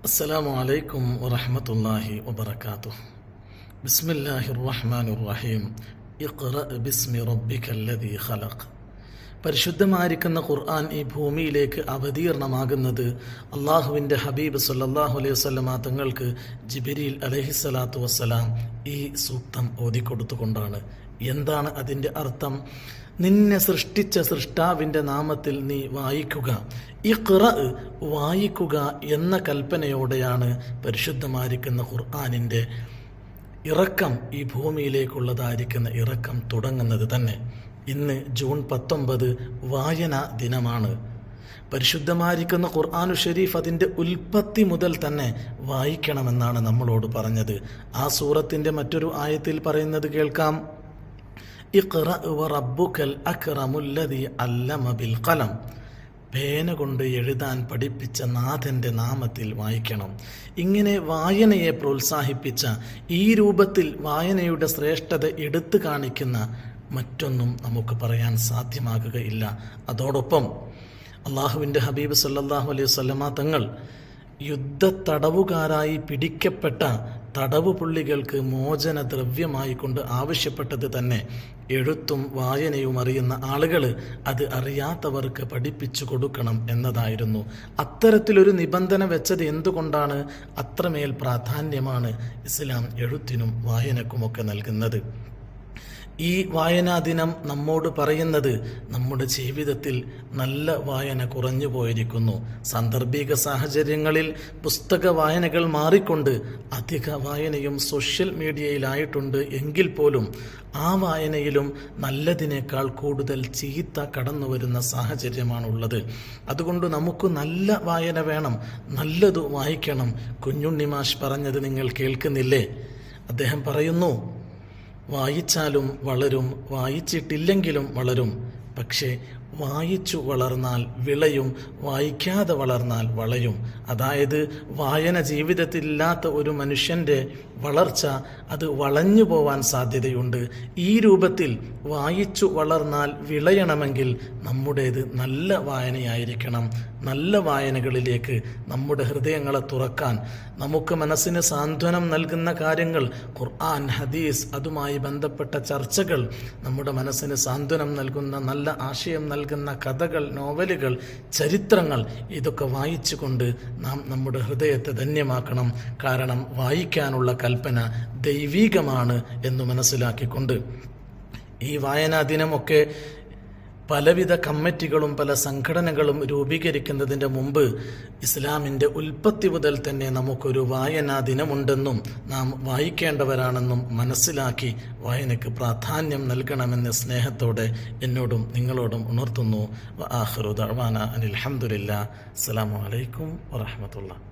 السلام عليكم ورحمة الله وبركاته بسم الله الرحمن الرحيم اقرأ باسم ربك الذي خلق പരിശുദ്ധമായിരിക്കുന്ന ഖുർആൻ ഈ ഭൂമിയിലേക്ക് അവതീർണമാകുന്നത് അള്ളാഹുവിൻ്റെ ഹബീബ് സല്ലാഹു അലൈഹി വസ്ലമ തങ്ങൾക്ക് ജിബിരിൽ അലഹിസ്സലാത്തു വസ്സലാം ഈ സൂക്തം ഓതിക്കൊടുത്തുകൊണ്ടാണ് എന്താണ് അതിന്റെ അർത്ഥം? നിന്നെ സൃഷ്ടിച്ച സൃഷ്ടാവിന്റെ നാമത്തിൽ നീ വായിക്കുക. ഇഖ്റ വായിക്കുക എന്ന കൽപ്പനയോടെയാണ് പരിശുദ്ധമായിരിക്കുന്ന ഖുർആാനിന്റെ ഇറക്കം ഈ ഭൂമിയിലേക്കുള്ളതായിരിക്കുന്ന ഇറക്കം തുടങ്ങുന്നത് തന്നെ. ഇന്ന് ജൂൺ പത്തൊമ്പത് വായന ദിനമാണ്. പരിശുദ്ധമായിരിക്കുന്ന ഖുർആാനു ഷെരീഫ് അതിന്റെ ഉൽപ്പത്തി മുതൽ തന്നെ വായിക്കണമെന്നാണ് നമ്മളോട് പറഞ്ഞത്. ആ സൂറത്തിന്റെ മറ്റൊരു ആയത്തിൽ പറയുന്നത് കേൾക്കാം. റബ്ബുക്കൽ അക്റമുല്ലദി അല്ലമ ബിൽ ഖലം. പേന കൊണ്ട് എഴുതാൻ പഠിപ്പിച്ച നാഥന്റെ നാമത്തിൽ വായിക്കണം. ഇങ്ങനെ വായനയെ പ്രോത്സാഹിപ്പിച്ച ഈ രൂപത്തിൽ വായനയുടെ ശ്രേഷ്ഠത എടുത്തു കാണിക്കുന്ന മറ്റൊന്നും നമുക്ക് പറയാൻ സാധ്യമാകുകയില്ല. അതോടൊപ്പം അള്ളാഹുവിന്റെ ഹബീബ് സല്ലാഹു അലൈഹി വല്ലമ തങ്ങൾ യുദ്ധ തടവുകാരായി പിടിക്കപ്പെട്ട തടവു പുള്ളികൾക്ക് മോചന ദ്രവ്യമായിക്കൊണ്ട് ആവശ്യപ്പെട്ടത് തന്നെ. എഴുത്തും വായനയും അറിയുന്ന ആളുകൾ അത് അറിയാത്തവർക്ക് പഠിപ്പിച്ചു കൊടുക്കണം എന്നതായിരുന്നു. അത്തരത്തിലൊരു നിബന്ധന വെച്ചത് എന്തുകൊണ്ടാണ്? അത്രമേൽ പ്രാധാന്യമാണ് ഇസ്ലാം എഴുത്തിനും വായനക്കുമൊക്കെ നൽകുന്നത്. ഈ വായനാ ദിനം നമ്മോട് പറയുന്നത് നമ്മുടെ ജീവിതത്തിൽ നല്ല വായന കുറഞ്ഞു പോയിരിക്കുന്നു. സാന്ദർഭിക സാഹചര്യങ്ങളിൽ പുസ്തക വായനകൾ മാറിക്കൊണ്ട് അധിക വായനയും സോഷ്യൽ മീഡിയയിലായിട്ടുണ്ട് എങ്കിൽ പോലും ആ വായനയിലും നല്ലതിനേക്കാൾ കൂടുതൽ ചീത്ത കടന്നു വരുന്ന സാഹചര്യമാണുള്ളത്. അതുകൊണ്ട് നമുക്ക് നല്ല വായന വേണം നല്ലത് വായിക്കണം. കുഞ്ഞുണ്ണിമാഷ് പറഞ്ഞത് നിങ്ങൾ കേൾക്കുന്നില്ലേ? അദ്ദേഹം പറയുന്നു വായിച്ചാലും വളരും വായിച്ചിട്ടില്ലെങ്കിലും വളരും. പക്ഷേ വായിച്ചു വളർന്നാൽ വിളയും വായിക്കാതെ വളർന്നാൽ വളയും. അതായത് വായന ജീവിതത്തിലില്ലാത്ത ഒരു മനുഷ്യന്റെ വളർച്ച അത് വളഞ്ഞു പോവാൻ സാധ്യതയുണ്ട്. ഈ രൂപത്തിൽ വായിച്ചു വളർന്നാൽ വിളയണമെങ്കിൽ നമ്മുടേത് നല്ല വായനയായിരിക്കണം. നല്ല വായനകളിലേക്ക് നമ്മുടെ ഹൃദയങ്ങളെ തുറക്കാൻ നമുക്ക് മനസ്സിന് സാന്ത്വനം നൽകുന്ന കാര്യങ്ങൾ ഖുർആൻ ഹദീസ് അതുമായി ബന്ധപ്പെട്ട ചർച്ചകൾ നമ്മുടെ മനസ്സിന് സാന്ത്വനം നൽകുന്ന നല്ല ആശയം നൽകുന്ന കഥകൾ നോവലുകൾ ചരിത്രങ്ങൾ ഇതൊക്കെ വായിച്ചുകൊണ്ട് നാം നമ്മുടെ ഹൃദയത്തെ ധന്യമാക്കണം. കാരണം വായിക്കാനുള്ള കൽപ്പന ദൈവീകമാണ് എന്ന് മനസ്സിലാക്കിക്കൊണ്ട് ഈ വായനാ ദിനമൊക്കെ പലവിധ കമ്മിറ്റികളും പല സംഘടനകളും രൂപീകരിക്കുന്നതിന്റെ മുമ്പ് ഇസ്ലാമിന്റെ ഉൽപ്പത്തി മുതൽ തന്നെ നമുക്കൊരു വായനാ ദിനമുണ്ടെന്നും നാം വായിക്കേണ്ടവരാണെന്നും മനസ്സിലാക്കി വായനയ്ക്ക് പ്രാധാന്യം നൽകണമെന്ന സ്നേഹത്തോടെ എന്നോടും നിങ്ങളോടും ഉണർത്തുന്നു. ആഹ്റുദ് അനിൽ അലഹമുല്ല അസ്സാം വലൈക്കും വാഹമത്തുള്ള